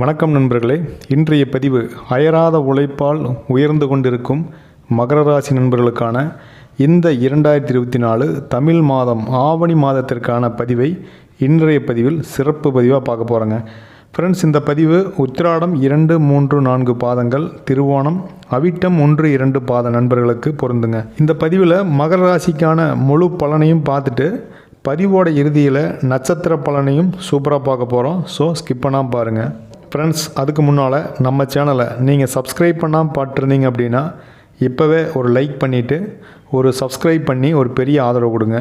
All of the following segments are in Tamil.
வணக்கம் நண்பர்களே. இன்றைய பதிவு அயராத உழைப்பால் உயர்ந்து கொண்டிருக்கும் மகர ராசி நண்பர்களுக்கான இந்த இரண்டாயிரத்தி இருபத்தி நாலு தமிழ் மாதம் ஆவணி மாதத்திற்கான பதிவை இன்றைய பதிவில் சிறப்பு பதிவாக பார்க்க போகிறோங்க ஃப்ரெண்ட்ஸ் இந்த பதிவு உத்திராடம் இரண்டு மூன்று நான்கு பாதங்கள் திருவோணம் அவிட்டம் ஒன்று இரண்டு பாத நண்பர்களுக்கு பொருந்துங்க. இந்த பதிவில் மகர ராசிக்கான முழு பலனையும் பார்த்துட்டு பதிவோட இறுதியில் நட்சத்திர பலனையும் சூப்பராக பார்க்க போகிறோம் ஸோ ஸ்கிப் பண்ணாமல் பாருங்கள் ஃப்ரெண்ட்ஸ் அதுக்கு முன்னால் நம்ம சேனலை நீங்கள் சப்ஸ்கிரைப் பண்ணாமல் பார்த்துருந்தீங்க அப்படின்னா இப்போவே ஒரு லைக் பண்ணிவிட்டு ஒரு சப்ஸ்கிரைப் பண்ணி ஒரு பெரிய ஆதரவு கொடுங்க.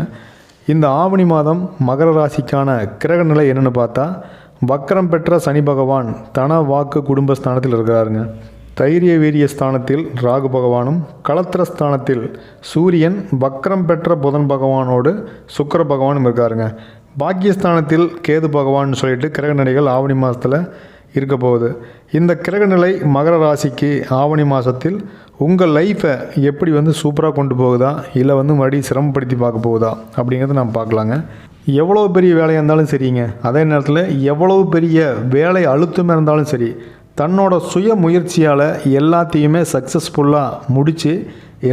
இந்த ஆவணி மாதம் மகர ராசிக்கான கிரக நிலை என்னென்னு பார்த்தா வக்கரம் பெற்ற சனி பகவான் தன வாக்கு குடும்பஸ்தானத்தில் இருக்கிறாருங்க. தைரிய வீரிய ஸ்தானத்தில் ராகு பகவானும் களத்திர ஸ்தானத்தில் சூரியன் வக்கரம் பெற்ற புதன் பகவானோடு சுக்கர பகவானும் இருக்காருங்க. பாக்கியஸ்தானத்தில் கேது பகவான் சொல்லிட்டு கிரக நடிகள் ஆவணி மாதத்தில் இருக்க போகுது இந்த கிரகநிலை மகர ராசிக்கு ஆவணி மாதத்தில் உங்கள் லைஃப்பை எப்படி வந்து சூப்பராக கொண்டு போகுதா? இல்லை வந்து மறுபடியும் சிரமப்படுத்தி பார்க்க போகுதா? அப்படிங்கிறத நம்ம பார்க்கலாங்க. எவ்வளோ பெரிய வேலையாக இருந்தாலும் சரிங்க. அதே நேரத்தில் எவ்வளவு பெரிய வேலை அழுத்தமாக இருந்தாலும் சரி தன்னோட சுய முயற்சியால் எல்லாத்தையுமே சக்ஸஸ்ஃபுல்லாக முடித்து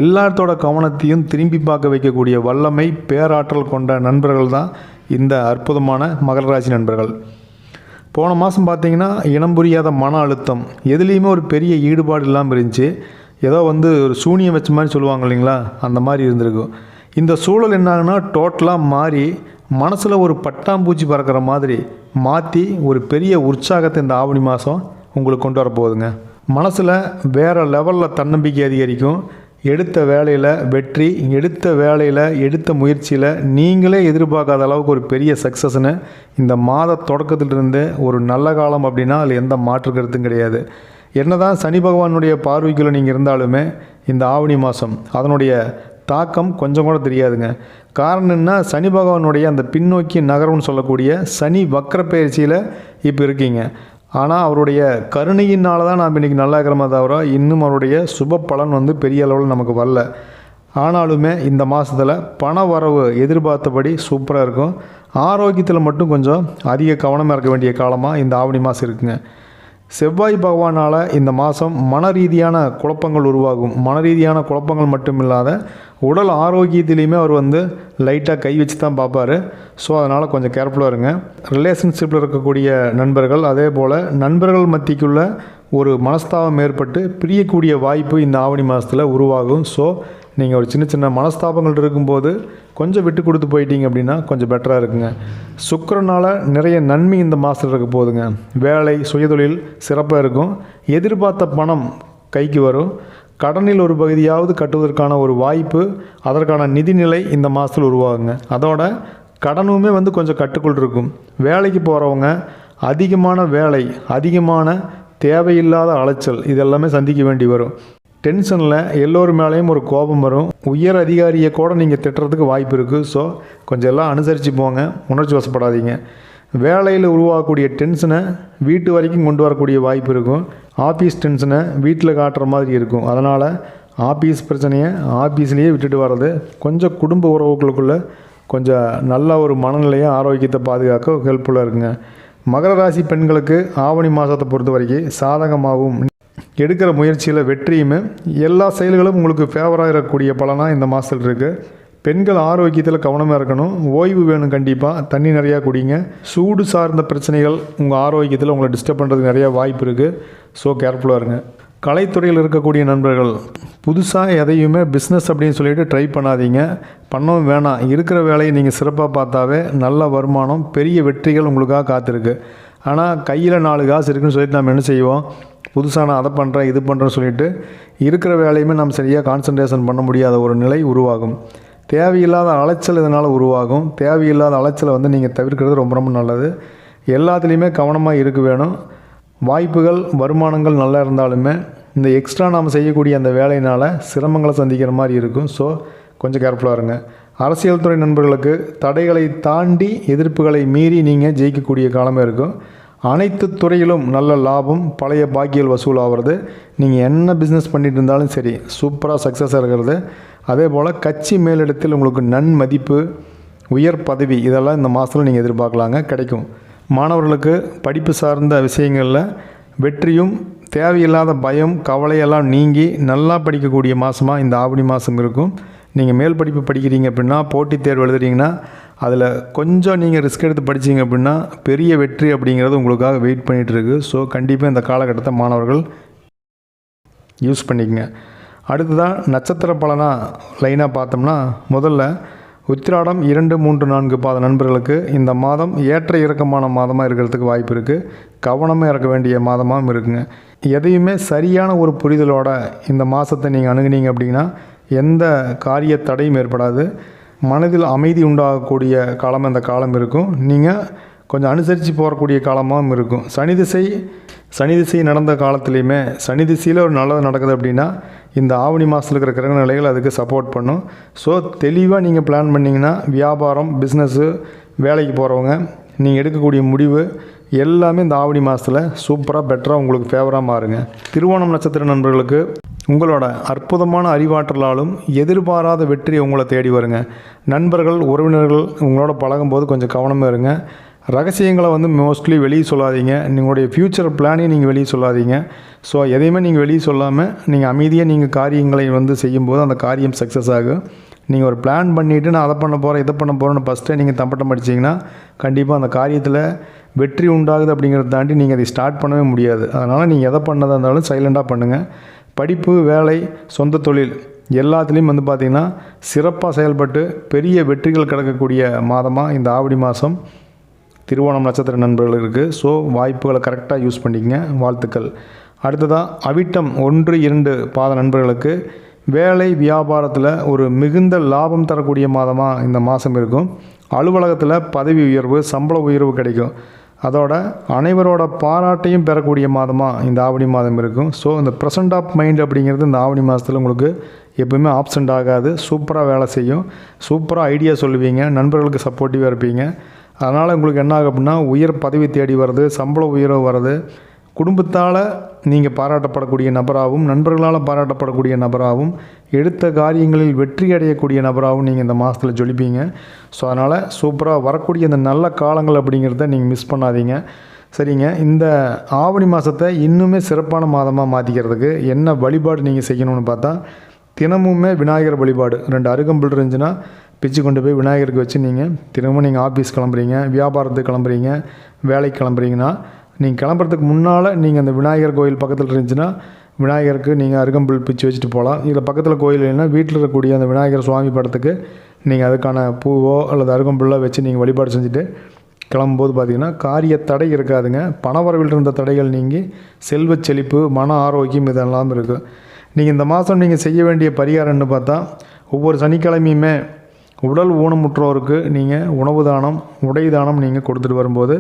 எல்லாத்தோட கவனத்தையும் திரும்பி பார்க்க வைக்கக்கூடிய வல்லமை பேராற்றல் கொண்ட நண்பர்கள் தான் இந்த அற்புதமான மகர ராசி நண்பர்கள். போன மாதம் பார்த்தீங்கன்னா இனம் புரியாத மன அழுத்தம். எதுலேயுமே ஒரு பெரிய ஈடுபாடு இல்லாமல் இருந்துச்சு. ஏதோ வந்து ஒரு சூனியம் வச்ச மாதிரி சொல்லுவாங்க இல்லைங்களா? அந்த மாதிரி இருந்திருக்கும் இந்த சூழல் என்னாகுன்னா டோட்டலாக மாறி மனசில் ஒரு பட்டாம்பூச்சி பறக்கிற மாதிரி மாற்றி ஒரு பெரிய உற்சாகத்தை இந்த ஆவணி மாதம் உங்களுக்கு கொண்டு வரப்போகுதுங்க. மனசில் வேறு லெவலில் தன்னம்பிக்கை அதிகரிக்கும். எடுத்த வேலையில் வெற்றி எடுத்த வேலையில் எடுத்த முயற்சியில் நீங்களே எதிர்பார்க்காத அளவுக்கு ஒரு பெரிய சக்ஸஸ்னு இந்த மாத தொடக்கத்திலிருந்து ஒரு நல்ல காலம் அப்படின்னா அதில் எந்த மாற்று கருத்தும் கிடையாது. என்ன தான் சனி பகவானுடைய பார்வைக்குள்ளே நீங்கள் இருந்தாலுமே இந்த ஆவணி மாதம் அதனுடைய தாக்கம் கொஞ்சம் கூட தெரியாதுங்க. காரணம் என்ன சனி பகவானுடைய அந்த பின்னோக்கி நகரம்னு சொல்லக்கூடிய சனி வக்கர பயிற்சியில் இப்போ இருக்கீங்க. ஆனால் அவருடைய கருணையினால் தான் நாம் இன்றைக்கி நல்லா இருக்கிறோமே தவிர இன்னும் அவருடைய சுப பலன் வந்து பெரிய அளவில் நமக்கு வரல. ஆனாலுமே இந்த மாதத்தில் பண வரவு எதிர்பார்த்தபடி சூப்பராக இருக்கும். ஆரோக்கியத்தில் மட்டும் கொஞ்சம் அதிக கவனமாக இருக்க வேண்டிய காலமாக இந்த ஆவணி மாதம் இருக்குங்க. செவ்வாய் பகவானால் இந்த மாதம் மன ரீதியான குழப்பங்கள் உருவாகும். மன ரீதியான குழப்பங்கள் மட்டும் இல்லாத உடல் ஆரோக்கியத்திலையுமே அவர் வந்து லைட்டாக கை வச்சு தான் பார்ப்பார். ஸோ அதனால் கொஞ்சம் கேர்ஃபுல்லாக இருங்க. ரிலேஷன்ஷிப்பில் இருக்கக்கூடிய நண்பர்கள் அதே போல் நண்பர்கள் மத்திக்குள்ள ஒரு மனஸ்தாபம் ஏற்பட்டு பிரியக்கூடிய வாய்ப்பு இந்த ஆவணி மாதத்தில் உருவாகும். ஸோ நீங்கள் ஒரு சின்ன சின்ன மனஸ்தாபங்கள் இருக்கும்போது கொஞ்சம் விட்டு கொடுத்து போயிட்டீங்க அப்படின்னா கொஞ்சம் பெட்டராக இருக்குங்க. சுக்கரனால் நிறைய நன்மை இந்த மாதத்தில் இருக்க போகுதுங்க. வேலை சுயதொழில் சிறப்பாக இருக்கும். எதிர்பார்த்த பணம் கைக்கு வரும். கடனில் ஒரு பகுதியாவது கட்டுவதற்கான ஒரு வாய்ப்பு அதற்கான நிதிநிலை இந்த மாதத்தில் உருவாகுங்க. அதோட கடனுமே வந்து கொஞ்சம் கட்டுக்குள் இருக்கும். வேலைக்கு போகிறவங்க அதிகமான வேலை அதிகமான தேவையில்லாத அலைச்சல் இதெல்லாமே சந்திக்க வேண்டி வரும். டென்ஷனில் எல்லோரு மேலேயும் ஒரு கோபம் வரும். உயர் அதிகாரியை கூட நீங்கள் திட்டுறதுக்கு வாய்ப்பு இருக்குது ஸோ கொஞ்சம் எல்லாம் அனுசரித்து போங்க. உணர்ச்சி வசப்படாதீங்க. வேலையில் உருவாகக்கூடிய டென்ஷனை வீட்டு வரைக்கும் கொண்டு வரக்கூடிய வாய்ப்பு இருக்கும். ஆஃபீஸ் டென்ஷனை வீட்டில் காட்டுற மாதிரி இருக்கும். அதனால் ஆஃபீஸ் பிரச்சனையை ஆஃபீஸ்லேயே விட்டுட்டு வர்றது கொஞ்சம் குடும்ப உறவுகளுக்குள்ளே கொஞ்சம் நல்ல ஒரு மனநிலையை ஆரோக்கியத்தை பாதுகாக்க ஹெல்ப்ஃபுல்லாக இருக்குங்க. மகர ராசி பெண்களுக்கு ஆவணி மாதத்தை பொறுத்த வரைக்கும் சாதகமாகவும் எடுக்கிற முயற்சியில் வெற்றியுமே எல்லா செயல்களும் உங்களுக்கு ஃபேவராக இருக்கக்கூடிய பலனாக இந்த மாதத்தில் இருக்குது பெண்கள் ஆரோக்கியத்தில் கவனமாக இருக்கணும். ஓய்வு வேணும் கண்டிப்பாக தண்ணி நிறையா குடிங்க. சூடு சார்ந்த பிரச்சனைகள் உங்கள் ஆரோக்கியத்தில் உங்களை டிஸ்டர்ப் பண்ணுறதுக்கு நிறையா வாய்ப்பு இருக்குது ஸோ கேர்ஃபுல்லாக இருங்க. கலைத்துறையில் இருக்கக்கூடிய நண்பர்கள் புதுசாக எதையுமே பிஸ்னஸ் அப்படின்னு சொல்லிட்டு ட்ரை பண்ணாதீங்க. பண்ணவும் வேணாம். இருக்கிற வேலையை நீங்கள் சிறப்பாக பார்த்தாவே நல்ல வருமானம் பெரிய வெற்றிகள் உங்களுக்காக காத்திருக்கு. ஆனால் கையில் நாலு காசு இருக்குன்னு சொல்லிட்டு நம்ம என்ன செய்வோம்? புதுசாக நான் அதை பண்ணுறேன் இது பண்ணுறேன்னு சொல்லிட்டு இருக்கிற வேலையுமே நம்ம சரியாக கான்சன்ட்ரேஷன் பண்ண முடியாத ஒரு நிலை உருவாகும். தேவையில்லாத அலைச்சல் இதனால் உருவாகும். தேவையில்லாத அலைச்சலை வந்து நீங்கள் தவிர்க்கிறது ரொம்ப ரொம்ப நல்லது. எல்லாத்துலேயுமே கவனமாக இருக்க வேணும். வாய்ப்புகள் வருமானங்கள் நல்லா இருந்தாலுமே இந்த எக்ஸ்ட்ரா நாம் செய்யக்கூடிய அந்த வேலையினால் சிரமங்களை சந்திக்கிற மாதிரி இருக்கும். ஸோ கொஞ்சம் கேர்ஃபுல்லாக இருங்க. அரசியல் துறை நண்பர்களுக்கு தடைகளை தாண்டி எதிர்ப்புகளை மீறி நீங்கள் ஜெயிக்கக்கூடிய காலமே இருக்கும். அனைத்து துறையிலும் நல்ல லாபம் பழைய பாக்கியல் வசூல் ஆகிறது நீங்கள் என்ன பிஸ்னஸ் பண்ணிட்டு இருந்தாலும் சரி சூப்பராக சக்ஸஸாக இருக்கிறது. அதே போல் கட்சி மேலிடத்தில் உங்களுக்கு நன்மதிப்பு உயர் பதவி இதெல்லாம் இந்த மாதத்தில் நீங்கள் எதிர்பார்க்கலாங்க. கிடைக்கும். மாணவர்களுக்கு படிப்பு சார்ந்த விஷயங்களில் வெற்றியும் தேவையில்லாத பயம் கவலையெல்லாம் நீங்கி நல்லா படிக்கக்கூடிய மாதமாக இந்த ஆவணி மாதம் இருக்கும். நீங்கள் மேல் படிப்பு படிக்கிறீங்க அப்படின்னா போட்டித் தேர்வு எழுதுறீங்கன்னா அதில் கொஞ்சம் நீங்கள் ரிஸ்க் எடுத்து படிச்சீங்க அப்படின்னா பெரிய வெற்றி அப்படிங்கிறது உங்களுக்காக வெயிட் பண்ணிகிட்ருக்கு ஸோ கண்டிப்பாக இந்த காலகட்டத்தை மாணவர்கள் யூஸ் பண்ணிக்கங்க. அடுத்ததாக நட்சத்திர பலனாக லைனாக பார்த்தோம்னா முதல்ல உத்திராடம் இரண்டு மூன்று நான்கு பாத நண்பர்களுக்கு இந்த மாதம் ஏற்ற இறக்கமான மாதமாக இருக்கிறதுக்கு வாய்ப்பு இருக்குது கவனமாக இறக்க வேண்டிய மாதமாகவும் இருக்குங்க. எதையுமே சரியான ஒரு புரிதலோட இந்த மாதத்தை நீங்கள் அணுகுனீங்க அப்படின்னா எந்த காரிய தடையும் ஏற்படாது. மனதில் அமைதி உண்டாகக்கூடிய காலம் இந்த காலம் இருக்கும். நீங்கள் கொஞ்சம் அனுசரித்து போகக்கூடிய காலமாகவும் இருக்கும். சனி திசை சனி திசை நடந்த காலத்துலேயுமே சனி திசையில் ஒரு நல்லது நடக்குது அப்படின்னா இந்த ஆவணி மாதத்தில் இருக்கிற கிரக நிலைகள் அதுக்கு சப்போர்ட் பண்ணும். ஸோ தெளிவாக நீங்கள் பிளான் பண்ணிங்கன்னா வியாபாரம் பிஸ்னஸ்ஸு வேலைக்கு போகிறவங்க நீங்கள் எடுக்கக்கூடிய முடிவு எல்லாமே இந்த ஆவணி மாதத்தில் சூப்பராக பெட்டராக உங்களுக்கு ஃபேவராக மாறுங்க. திருவோணம் நட்சத்திர நண்பர்களுக்கு உங்களோட அற்புதமான அறிவாற்றலாலும் எதிர்பாராத வெற்றி உங்களை தேடி வருங்க. நண்பர்கள் உறவினர்கள் உங்களோட பழகும்போது கொஞ்சம் கவனமாக இருங்க. ரகசியங்களை வந்து மோஸ்ட்லி வெளியே சொல்லாதீங்க. நீங்களுடைய ஃப்யூச்சர் பிளானையும் நீங்கள் வெளியே சொல்லாதீங்க. ஸோ எதையுமே நீங்கள் வெளியே சொல்லாமல் நீங்கள் அமைதியாக நீங்கள் காரியங்களை வந்து செய்யும்போது அந்த காரியம் சக்ஸஸ் ஆகும். நீங்கள் ஒரு பிளான் பண்ணிவிட்டு நான் அதை பண்ண போகிறேன் இதை பண்ண போகிறேன்னு ஃபஸ்ட்டே நீங்கள் தம்பட்டம் அடிச்சிங்கன்னா கண்டிப்பாக அந்த காரியத்தில் வெற்றி உண்டாகுது அப்படிங்கிறத தாண்டி நீங்கள் அதை ஸ்டார்ட் பண்ணவே முடியாது. அதனால் நீங்கள் எதை பண்ணதாக இருந்தாலும் சைலண்டாக பண்ணுங்கள் படிப்பு வேலை சொந்த தொழில் எல்லாத்துலேயும் வந்து பார்த்திங்கன்னா சிறப்பாக செயல்பட்டு பெரிய வெற்றிகள் கிடக்கக்கூடிய மாதமாக இந்த ஆவடி மாதம். திருவோணம் நட்சத்திர நண்பர்களுக்கு. ஸோ வாய்ப்புகளை கரெக்டாக யூஸ் பண்ணிக்கங்க. வாழ்த்துக்கள். அடுத்ததாக அவிட்டம் ஒன்று இரண்டு பாத நண்பர்களுக்கு. வேலை வியாபாரத்தில் ஒரு மிகுந்த லாபம் தரக்கூடிய மாதமாக இந்த மாதம் இருக்கும். அலுவலகத்தில் பதவி உயர்வு சம்பள உயர்வு கிடைக்கும். அதோட அனைவரோட பாராட்டையும் பெறக்கூடிய மாதமாக இந்த ஆவணி மாதம் இருக்கும். ஸோ இந்த ப்ரெசன்ட் ஆஃப் மைண்ட் அப்படிங்கிறது இந்த ஆவணி மாதத்தில் உங்களுக்கு எப்பவுமே ஆப்சண்ட் ஆகாது. சூப்பராக வேலை செய்யும். சூப்பராக ஐடியா சொல்லுவீங்க. நண்பர்களுக்கு சப்போர்ட்டிவாக இருப்பீங்க. அதனால் உங்களுக்கு என்ன ஆகும் அப்படின்னா உயர் பதவி தேடி வருது சம்பள உயர்வு வருது குடும்பத்தால் நீங்கள் பாராட்டப்படக்கூடிய நபராகவும் நண்பர்களால் பாராட்டப்படக்கூடிய நபராகவும் எடுத்த காரியங்களில் வெற்றி அடையக்கூடிய நபராகவும் நீங்கள் இந்த மாதத்தில் ஜொலிப்பீங்க. ஸோ அதனால் சூப்பராக வரக்கூடிய இந்த நல்ல காலங்கள் அப்படிங்கிறத நீங்கள் மிஸ் பண்ணாதீங்க. சரிங்க. இந்த ஆவணி மாதத்தை இன்னுமே சிறப்பான மாதமாக மாற்றிக்கிறதுக்கு என்ன வழிபாடு நீங்கள் செய்யணும்னு பார்த்தா தினமுமே விநாயகர் வழிபாடு. ரெண்டு அருகம்புல் இருந்துச்சுன்னா பிச்சு கொண்டு போய் விநாயகருக்கு வச்சு நீங்கள் திரும்ப நீங்கள் ஆஃபீஸ் கிளம்புறீங்க வியாபாரத்துக்கு கிளம்புறீங்க வேலைக்கு கிளம்புறீங்கன்னா நீங்கள் கிளம்புறதுக்கு முன்னால் நீங்கள் அந்த விநாயகர் கோயில் பக்கத்தில் இருந்துச்சுன்னா விநாயகருக்கு நீங்கள் அருகம்புல் பிச்சு வச்சுட்டு போகலாம் இதில் பக்கத்தில் கோயில் இல்லைன்னா வீட்டில் இருக்கக்கூடிய அந்த விநாயகர் சுவாமி படத்துக்கு நீங்கள் அதுக்கான பூவோ அல்லது அருகம்புல்லோ வச்சு நீங்கள் வழிபாடு செஞ்சுட்டு கிளம்பும்போது பார்த்தீங்கன்னா காரிய தடை இருக்காதுங்க. பணவரவில் இருந்த தடைகள் நீங்கி செல்வ செழிப்பு மன ஆரோக்கியம் இதெல்லாம் இருக்குது நீங்கள் இந்த மாதம் நீங்கள் செய்ய வேண்டிய பரிகாரம்னு பார்த்தா ஒவ்வொரு சனிக்கிழமையுமே உடல் ஊனமுற்றோருக்கு நீங்கள் உணவு தானம் உடை தானம் நீங்கள் கொடுத்துட்டு வரும்போது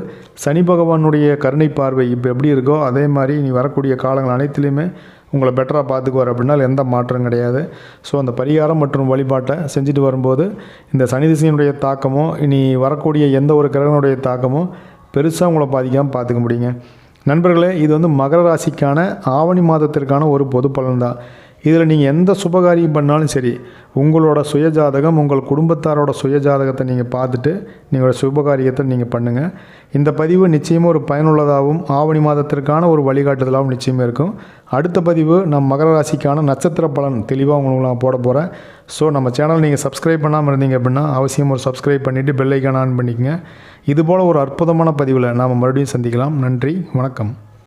சனி பகவானுடைய கருணை பார்வை இப்போ எப்படி இருக்கோ அதே மாதிரி நீ வரக்கூடிய காலங்கள் அனைத்துலேயுமே உங்களை பெட்டராக பார்த்துக்குவார் அப்படின்னா எந்த மாற்றம் கிடையாது. ஸோ அந்த பரிகாரம் மற்றும் வழிபாட்டை செஞ்சுட்டு வரும்போது இந்த சனி திசையினுடைய தாக்கமோ இனி வரக்கூடிய எந்த ஒரு கிரகனுடைய தாக்கமோ பெருசாக உங்களை பாதிக்காமல் பார்த்துக்க முடியுங்க. நண்பர்களே இது வந்து மகர ராசிக்கான ஆவணி மாதத்திற்கான ஒரு பொது பலன் தான் இதில் நீங்கள் எந்த சுபகாரியம் பண்ணாலும் சரி உங்களோட சுயஜாதகம் உங்கள் குடும்பத்தாரோட சுயஜாதகத்தை நீங்கள் பார்த்துட்டு நீங்களோட சுபகாரியத்தை நீங்கள் பண்ணுங்கள் இந்த பதிவு நிச்சயமாக ஒரு பயனுள்ளதாகவும் ஆவணி மாதத்திற்கான ஒரு வழிகாட்டுதலாகவும் நிச்சயமாக இருக்கும். அடுத்த பதிவு நம் மகர ராசிக்கான நட்சத்திர பலன் தெளிவாக உங்களுக்கு நான் போட போகிறேன் ஸோ நம்ம சேனல் நீங்கள் சப்ஸ்கிரைப் பண்ணாமல் இருந்தீங்க அப்படின்னா அவசியம் ஒரு சப்ஸ்கிரைப் பண்ணிவிட்டு பெல்லைக்கான ஆன் பண்ணிக்கங்க. இதுபோல் ஒரு அற்புதமான பதிவில் நாம் மறுபடியும் சந்திக்கலாம். நன்றி வணக்கம்.